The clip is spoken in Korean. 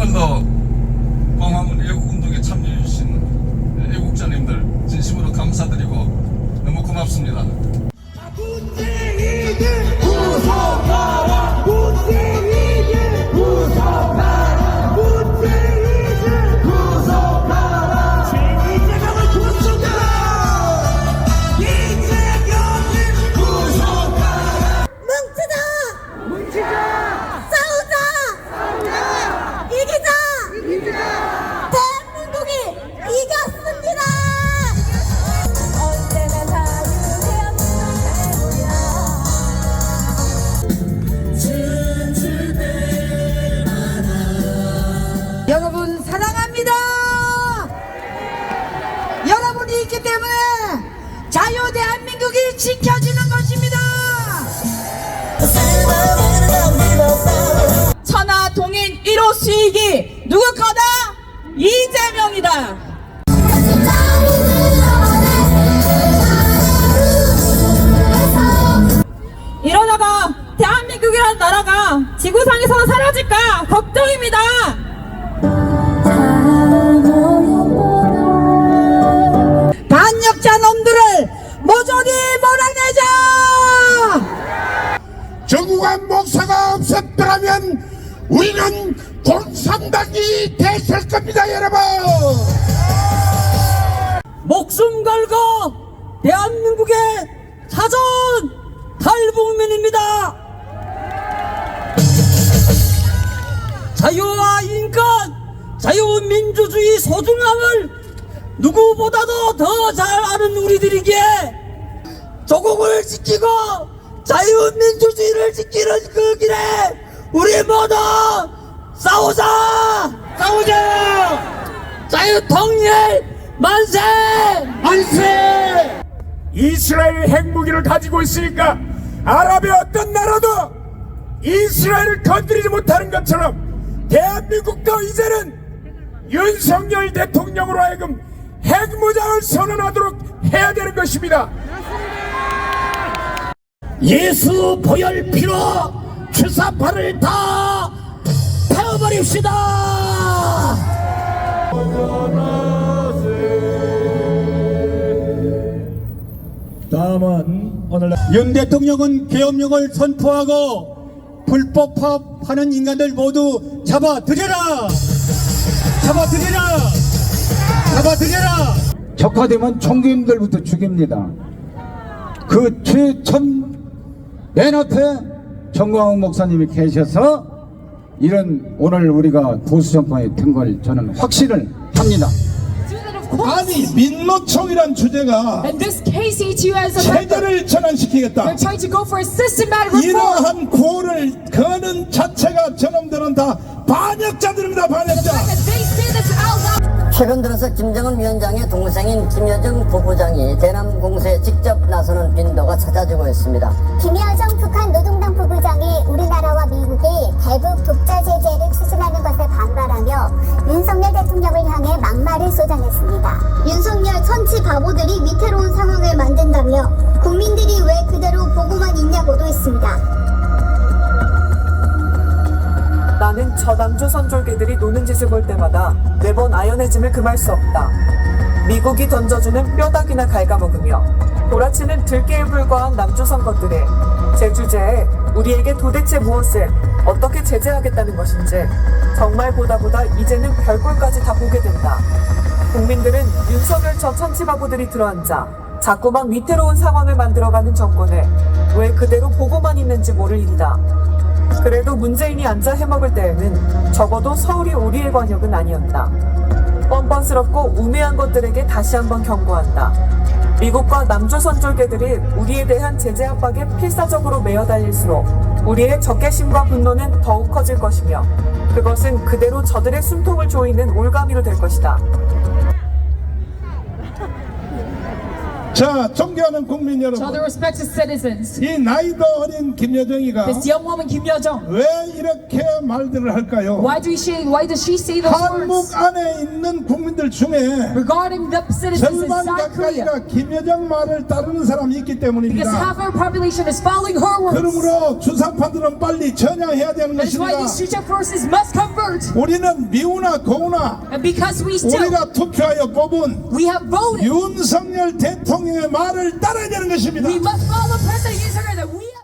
오늘 도 광화문 애국운동에 참여해주신 애국자님들 진심으로 감사드리고 너무 고맙습니다. 여러분이 있기 때문에 자유 대한민국이 지켜지는 것입니다. 천하 동인 1호 수익이 누구 거다? 이재명이다. 이러다가 대한민국이라는 나라가 지구상에서 사라질 우리는 공산당이 됐을 겁니다 여러분 목숨 걸고 대한민국의 사전 탈북민입니다. 자유와 인권, 자유민주주의 소중함을 누구보다도 더 잘 아는 우리들이기에 조국을 지키고 자유민주주의를 지키는 그 길에 우리 모두 싸우자! 싸우자! 자유 통일 만세! 만세! 이스라엘 핵무기를 가지고 있으니까 아랍의 어떤 나라도 이스라엘을 건드리지 못하는 것처럼 대한민국도 이제는 윤석열 대통령으로 하여금 핵무장을 선언하도록 해야 되는 것입니다. 예수 보혈 피로 주사파를 다 태워버립시다! 다음은 오늘 윤 대통령은 계엄령을 선포하고 불법 파업하는 인간들 모두 잡아들여라! 잡아들여라! 잡아들여라! 적화되면 총기인들부터 죽입니다. 그 최첨 맨 앞에 정광훈 목사님이 계셔서 이런 오늘 우리가 보수정권에 든걸 저는 확신을 합니다. 아니 민노총이란 주제가 And this KCTU as a member, 체제를 전환시키겠다 they're trying to go for a systematic reform. 이러한 구호를 거는 자체가 저놈들은 다 반역자들입니다 반역자 최근 들어서 김정은 위원장의 동생인 김여정 부부장이 대남 공세에 직접 나서는 빈도가 잦아지고 있습니다. 김여정 북한 노동당 부부장이 우리나라와 미국이 대북 독자 제재를 추진하는 것에 반발하며 윤석열 대통령을 향해 막말을 쏟아냈습니다. 윤석열 천치 바보들이 위태로운 상황을 만든다며 국민들이 왜 그대로 보고만 있냐고도 했습니다. 저 남조 선졸개들이 노는 짓을 볼 때마다 매번 아연해짐을 금할 수 없다. 미국이 던져주는 뼈다귀나 갉아먹으며 돌아치는 들깨에 불과한 남조선 것들에 제 주제에 우리에게 도대체 무엇을 어떻게 제재하겠다는 것인지 정말 보다 보다 이제는 별꼴까지 다 보게 된다. 국민들은 윤석열 저 천치바보들이 들어앉아 자꾸만 위태로운 상황을 만들어가는 정권에 왜 그대로 보고만 있는지 모를 일이다. 그래도 문재인이 앉아 해먹을 때에는 적어도 서울이 우리의 권역은 아니었다. 뻔뻔스럽고 우매한 것들에게 다시 한번 경고한다. 미국과 남조선 졸개들이 우리에 대한 제재 압박에 필사적으로 매어 달릴수록 우리의 적개심과 분노는 더욱 커질 것이며 그것은 그대로 저들의 숨통을 조이는 올가미로 될 것이다. 자 존경하는 국민 여러분 respected citizens, 이 나이도 어린 김여정이가 this young woman Kim Yo-jong, 왜 이렇게 말들을 할까요? why do she why does she say those 한국 words 안에 있는 국민들 중에 regarding the citizens 절반 inside Korea? 가까이가 김여정 말을 따르는 사람이 있기 Because 때문입니다. half our population is following her words. 그러므로 주사파들은 빨리 전향해야 되는 That is why 것입니다. these Shisha forces must convert. 우리는 미우나 고우나 And because we still 우리가 투표하여 뽑은 we have voted, 윤석열 대통령의 말을 따라야 되는 것입니다. we must follow President that we